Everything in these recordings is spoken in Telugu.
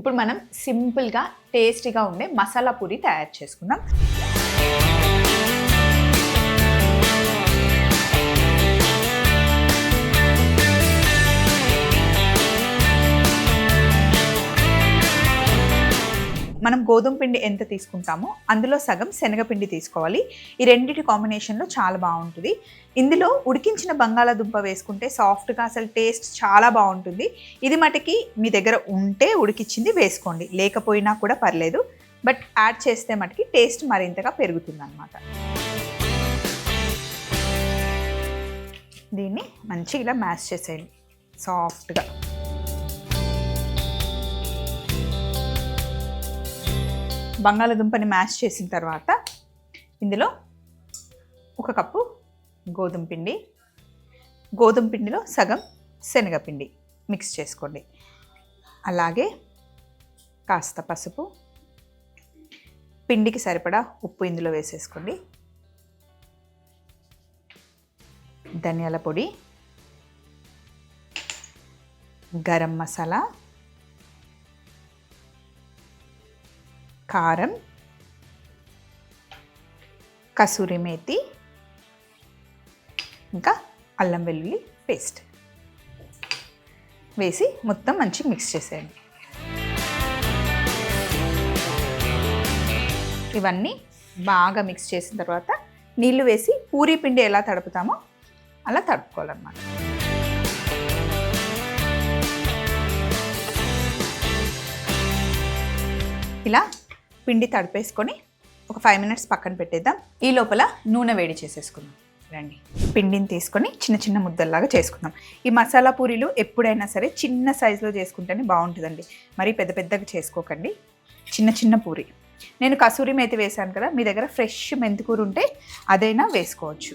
ఇప్పుడు మనం సింపుల్గా టేస్టీగా ఉండే మసాలా పూరి తయారు చేసుకుందాం. మనం గోధుమ పిండి ఎంత తీసుకుంటామో అందులో సగం శనగపిండి తీసుకోవాలి. ఈ రెండింటి కాంబినేషన్లో చాలా బాగుంటుంది. ఇందులో ఉడికించిన బంగాళాదుంప వేసుకుంటే సాఫ్ట్గా అసలు టేస్ట్ చాలా బాగుంటుంది. ఇది మటుకి మీ దగ్గర ఉంటే ఉడికిచ్చింది వేసుకోండి. లేకపోయినా కూడా పర్లేదు. బట్ యాడ్ చేస్తే మటుకి టేస్ట్ మరింతగా పెరుగుతుంది అనమాట దీన్ని మంచిగా ఇలా మ్యాష్ చేసేయండి. సాఫ్ట్గా. బంగాళదుంపని మ్యాష్ చేసిన తర్వాత ఇందులో ఒక కప్పు గోధుమ పిండి గోధుమ పిండిలో సగం శనగపిండి మిక్స్ చేసుకోండి. అలాగే కాస్త పసుపు పిండికి సరిపడా ఉప్పు ఇందులో వేసేసుకోండి. ధనియాల పొడి గరం మసాలా కారం కసూరి మేతి ఇంకా అల్లం వెల్లుల్లి పేస్ట్. వేసి మొత్తం మంచి మిక్స్ చేసేయండి. ఇవన్నీ బాగా మిక్స్ చేసిన తర్వాత నీళ్ళు వేసి పూరీ పిండి ఎలా తడుపుతామో అలా తడుపుకోవాలన్నమాట. ఇలా పిండి తడిపేసుకొని ఒక ఫైవ్ మినిట్స్ పక్కన పెట్టేద్దాం. ఈ లోపల నూనె వేడి చేసేసుకుందాం. రండి. పిండిని తీసుకొని చిన్న చిన్న ముద్దల్లాగా చేసుకుందాం. ఈ మసాలా పూరీలు ఎప్పుడైనా సరే చిన్న సైజులో చేసుకుంటేనే బాగుంటుందండి. మరీ పెద్ద పెద్దగా చేసుకోకండి. చిన్న చిన్న పూరి. నేను కసూరి మేతి వేశాను కదా మీ దగ్గర ఫ్రెష్ మెంతికూర ఉంటే అదైనా వేసుకోవచ్చు.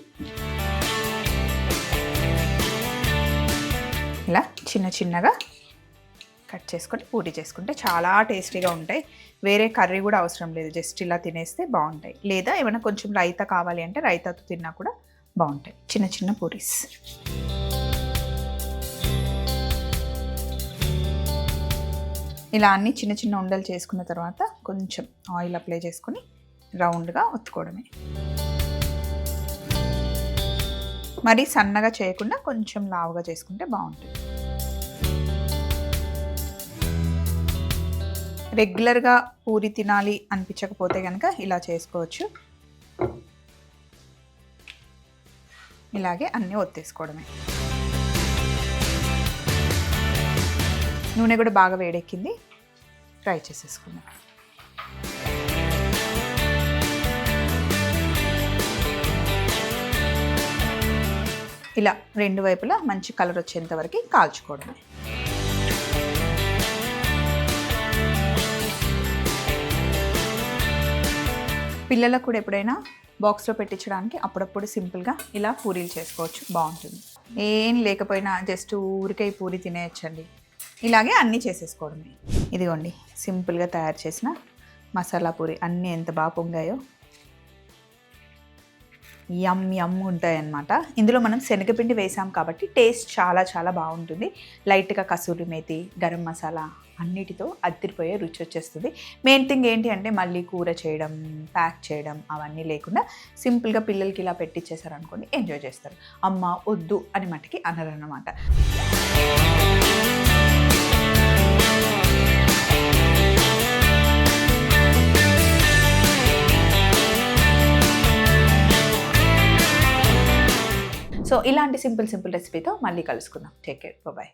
ఇలా చిన్న చిన్నగా కట్ చేసుకొని పూరి చేసుకుంటే చాలా టేస్టీగా ఉంటాయి. వేరే కర్రీ కూడా అవసరం లేదు. జస్ట్ ఇలా తినేస్తే బాగుంటాయి. లేదా ఏమైనా కొంచెం రైతా కావాలి అంటే రైతాతో తిన్నా కూడా బాగుంటాయి. చిన్న చిన్న పూరీస్. ఇలా అన్ని చిన్న చిన్న ఉండలు చేసుకున్న తర్వాత కొంచెం ఆయిల్ అప్లై చేసుకొని రౌండ్గా ఒత్తుకోవడమే. మరి సన్నగా చేయకుండా కొంచెం లావుగా చేసుకుంటే బాగుంటుంది రెగ్యులర్గా పూరి తినాలి అనిపించకపోతే కనుక ఇలా చేసుకోవచ్చు. ఇలాగే అన్నీ ఒత్తేసుకోవడమే. నూనె కూడా బాగా వేడెక్కింది. ఫ్రై చేసేసుకుందాం. ఇలా రెండు వైపులా మంచి కలర్ వచ్చేంత వరకు కాల్చుకోవడమే. పిల్లలకు కూడా ఎప్పుడైనా బాక్స్లో పెట్టించడానికి అప్పుడప్పుడు సింపుల్గా ఇలా పూరీలు చేసుకోవచ్చు. బాగుంటుంది. ఏం లేకపోయినా జస్ట్ ఊరికే పూరి తినేయచ్చండి. ఇలాగే అన్నీ చేసేసుకోవడమే. ఇదిగోండి సింపుల్గా తయారు చేసిన మసాలా పూరి అన్నీ ఎంత బాగా పొంగాయో యమ్ యమ్ ఉంటాయి అన్నమాట ఇందులో మనం శనగపిండి వేసాం కాబట్టి టేస్ట్ చాలా చాలా బాగుంటుంది. లైట్గా కసూరి మేతి గరం మసాలా అన్నిటితో అద్దరిపోయే రుచి వచ్చేస్తుంది. మెయిన్ థింగ్ ఏంటి అంటే మళ్ళీ కూర చేయడం ప్యాక్ చేయడం అవన్నీ లేకుండా సింపుల్గా పిల్లలకి ఇలా పెట్టించేసారు అనుకోండి ఎంజాయ్ చేస్తారు. అమ్మ వద్దు అని మట్టుకి అనరన్నమాట. సో ఇలాంటి సింపుల్ సింపుల్ రెసిపీతో మళ్ళీ కలుసుకుందాం. Take care bye